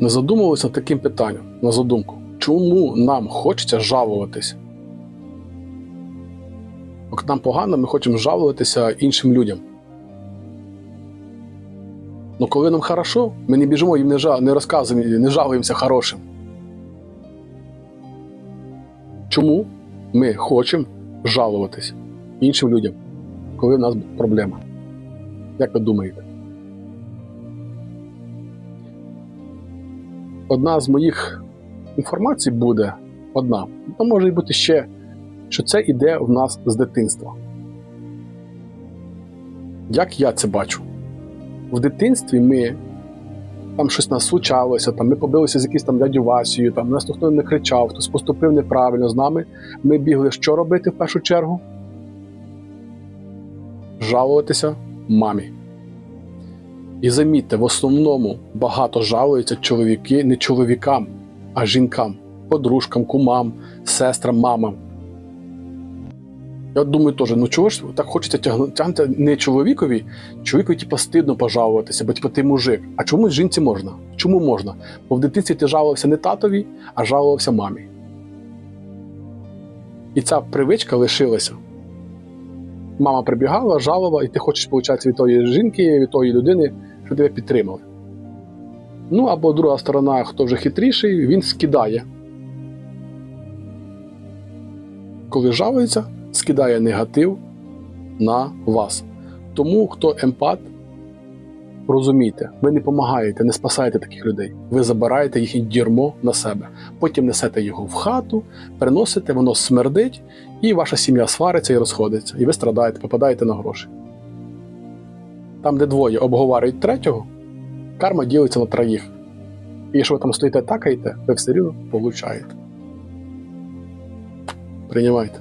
не задумувалися над таким питанням на задумку. Чому нам хочеться жалуватись? Як нам погано, ми хочемо жалуватися іншим людям. Ну коли нам хорошо, ми не біжимо їм не, жа- не розказуємо, не жалуємося хорошим. Чому ми хочемо жалуватись іншим людям, коли в нас проблема? Як ви думаєте? Одна з моїх інформацій буде одна. А може і бути ще, що це іде в нас з дитинства. Як я це бачу? В дитинстві ми там щось нас случалося, там ми побилися з якимось там дядю Васією, там нас ніхто не кричав, хтось поступив неправильно з нами. Ми бігли що робити в першу чергу? Жалуватися мамі. І замітьте, в основному багато жалуються чоловіки не чоловікам, а жінкам, подружкам, кумам, сестрам, мамам. Я думаю теж, ну чого ж так хочеться тягнути не чоловікові, чоловікові типу, стидно пожалуватися, бо типу, ти мужик. А чомусь жінці можна? Чому можна? Бо в дитинстві ти жалувався не татові, а жалувався мамі. І ця привичка лишилася. Мама прибігала, жалувала, і ти хочеш получати від тої жінки, від тої людини, що тебе підтримали. Ну або друга сторона, хто вже хитріший, він скидає. Коли жалується, скидає негатив на вас. Тому, хто емпат, розумійте, ви не допомагаєте, не спасаєте таких людей. Ви забираєте їхнє дірмо на себе. Потім несете його в хату, приносите, воно смердить, і ваша сім'я свариться і розходиться. І ви страдаєте, попадаєте на гроші. Там, де двоє обговорюють третього, карма ділиться на троїх. І якщо ви там стоїте такаєте, ви все рівно получаєте. Приймайте.